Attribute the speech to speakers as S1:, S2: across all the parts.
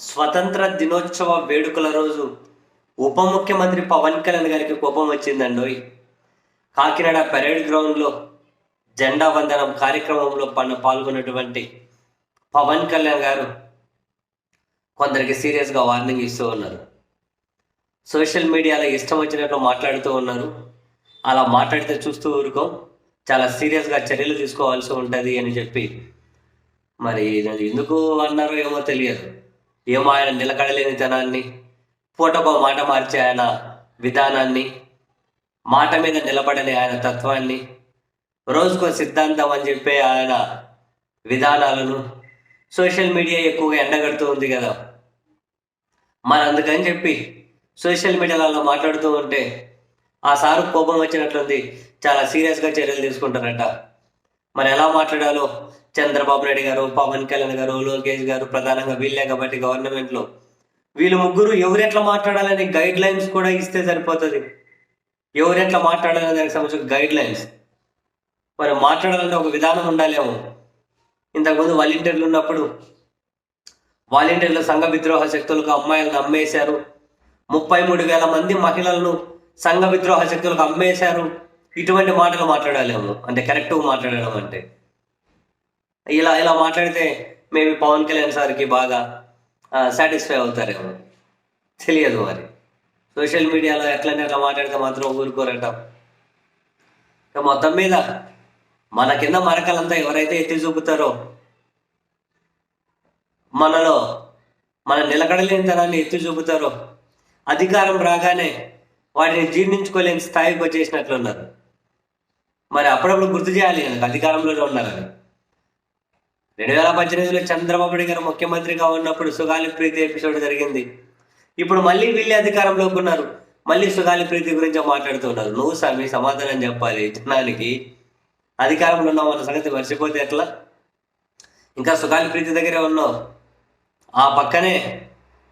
S1: స్వతంత్ర దినోత్సవ వేడుకల రోజు ఉప ముఖ్యమంత్రి పవన్ కళ్యాణ్ గారికి కోపం వచ్చిందండోయ్. కాకినాడ పెరేడ్ గ్రౌండ్లో జెండా వందనం కార్యక్రమంలో పన్ను పాల్గొన్నటువంటి పవన్ కళ్యాణ్ గారు కొందరికి సీరియస్గా వార్నింగ్ ఇస్తూ ఉన్నారు. సోషల్ మీడియాలో ఇష్టం వచ్చినట్లు మాట్లాడుతూ ఉన్నారు. అలా మాట్లాడితే చూస్తూ ఊరుకోం చాలా సీరియస్గా చర్యలు తీసుకోవాల్సి ఉంటుంది అని చెప్పి. మరి ఎందుకు అన్నారో ఏమో తెలియదు. ఏమో ఆయన నిలకడలేని తనాన్ని పూటకో మాట మార్చే ఆయన విధానాన్ని మాట మీద నిలబడని ఆయన తత్వాన్ని రోజుకో సిద్ధాంతం అని చెప్పే ఆయన విధానాలను సోషల్ మీడియా ఎక్కువగా ఎండగడుతూ ఉంది కదా. మరి అందుకని చెప్పి సోషల్ మీడియాలలో మాట్లాడుతూ ఉంటే ఆ సారు కోపం వచ్చినట్లుంది చాలా సీరియస్గా చర్యలు తీసుకుంటారట. మరి ఎలా మాట్లాడాలో చంద్రబాబు నాయుడు గారు పవన్ కళ్యాణ్ గారు లోకేష్ గారు ప్రధానంగా వీళ్ళే కాబట్టి గవర్నమెంట్లో వీళ్ళు ముగ్గురు ఎవరెట్లా మాట్లాడాలని గైడ్ లైన్స్ కూడా ఇస్తే సరిపోతుంది. ఎవరెట్లా మాట్లాడాలని దానికి సంబంధించిన గైడ్ లైన్స్ మరి మాట్లాడాలంటే ఒక విధానం ఉండాలేమో. ఇంతకుముందు వాలంటీర్లు ఉన్నప్పుడు వాలంటీర్లు సంఘ విద్రోహ శక్తులకు అమ్మాయిలను అమ్మేశారు. ముప్పై మూడు వేల మంది మహిళలను సంఘ విద్రోహ శక్తులకు అమ్మేశారు. ఇటువంటి మాటలు మాట్లాడలేము. అంటే కరెక్ట్గా మాట్లాడడం అంటే. ఇలా ఇలా మాట్లాడితే మేబీ పవన్ కళ్యాణ్ సార్కి బాగా సాటిస్ఫై అవుతారేమో. తెలియదు మరి. సోషల్ మీడియాలో ఎట్లనే అట్లా మాట్లాడితే మాత్రం ఊరుకోరట. మొత్తం మీద మన కింద మరకలంతా ఎవరైతే ఎత్తి చూపుతారో మనలో మన నిలకడలేనితనాన్ని ఎత్తి చూపుతారో అధికారం రాగానే వాటిని జీర్ణించుకోలేని స్థాయికి వచ్చేసినట్లున్నారు. మరి అప్పుడప్పుడు గుర్తు చేయాలి కనుక అధికారంలోనే ఉన్నారని. రెండు వేల పద్దెనిమిదిలో చంద్రబాబు నాయుడు గారు ముఖ్యమంత్రిగా ఉన్నప్పుడు సుగాలి ప్రీతి ఎపిసోడ్ జరిగింది. ఇప్పుడు మళ్ళీ వీళ్ళే అధికారంలోకి ఉన్నారు. మళ్ళీ సుగాలి ప్రీతి గురించి మాట్లాడుతున్నారు. నువ్వు స్వామి సమాధానం చెప్పాలి. జనానికి అధికారంలో ఉన్నావు అన్న సంగతి మర్చిపోతే ఎట్లా? ఇంకా సుగాలి ప్రీతి దగ్గరే ఉన్నావు. ఆ పక్కనే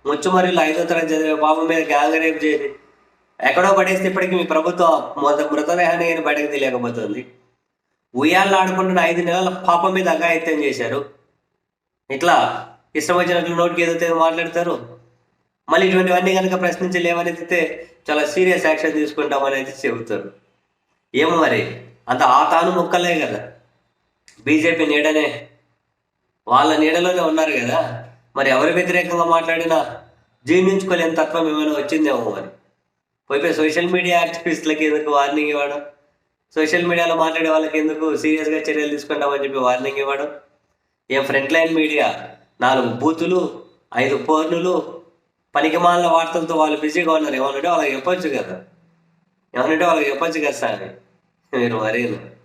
S1: ముచ్చుమరిలో ఐదో తరగతి చదివే బాబు మీద గ్యాంగ్ రేప్ చేసి ఎక్కడో పడేస్తే ఇప్పటికీ మీ ప్రభుత్వం మొద మృతదేహాన్ని కానీ బయటకు తెలియకపోతుంది ఉయ్యాళ్ళు ఆడుకుంటున్న ఐదు నెలల పాప మీద అఘాయిత్యం చేశారు. ఇట్లా ఇష్టం వచ్చినట్లు నోటికి ఏదైతే మాట్లాడతారు. మళ్ళీ ఇటువంటివన్నీ కనుక ప్రశ్నించి అయితే చాలా సీరియస్ యాక్షన్ తీసుకుంటామని అయితే చెబుతారు. ఏమో మరి అంత ఆ తాను మొక్కలే కదా. బీజేపీ నీడనే వాళ్ళ నీడలోనే ఉన్నారు కదా. మరి ఎవరి వ్యతిరేకంగా మాట్లాడినా జీర్ణించుకోలేని తత్వం ఏమైనా వచ్చిందేమో మరి. పోయిపోయి సోషల్ మీడియా యాక్టివిస్టులకి ఎందుకు వార్నింగ్ ఇవ్వడం? సోషల్ మీడియాలో మాట్లాడే వాళ్ళకి ఎందుకు సీరియస్గా చర్యలు తీసుకుంటామని చెప్పి వార్నింగ్ ఇవ్వడం? ఏ ఫ్రంట్ లైన్ మీడియా నాలుగు బూతులు ఐదు పోర్నులు పనికిమాలిన వార్తలతో వాళ్ళు బిజీగా ఉన్నారు. ఏమనంటే వాళ్ళకి చెప్పొచ్చు కదా. ఏమనంటే వాళ్ళకి చెప్పొచ్చు కదా సార్ మీరు మరేను